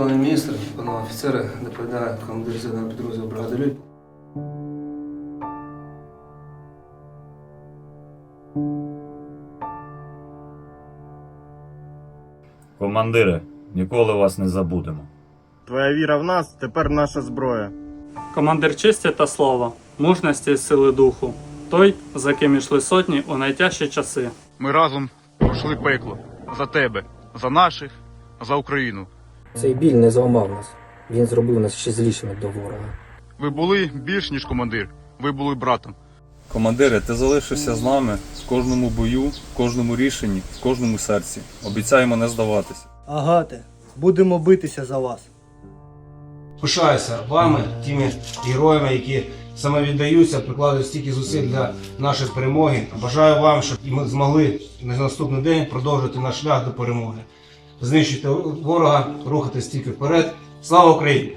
пане міністр, пане офіцери, доповідає командир зеленого підрозділу бригади Люд. Командире, ніколи вас не забудемо. Твоя віра в нас тепер наша зброя. Командир честі та слава, мужності і сили духу, той, за ким ішли сотні у найтяжчі часи. Ми разом пройшли пекло за тебе, за наших, за Україну. Цей біль не зламав нас. Він зробив нас ще злішими до ворога. Ви були більш ніж командир, ви були братом. Командире, ти залишишся з нами в кожному бою, в кожному рішенні, в кожному серці. Обіцяємо не здаватися. Агате, будемо битися за вас. Пишаюся вами, тими героями, які саме віддаються, прикладають стільки зусиль для нашої перемоги. Бажаю вам, щоб ми змогли на наступний день продовжити наш шлях до перемоги. Знищити ворога, рухатись тільки вперед. Слава Україні!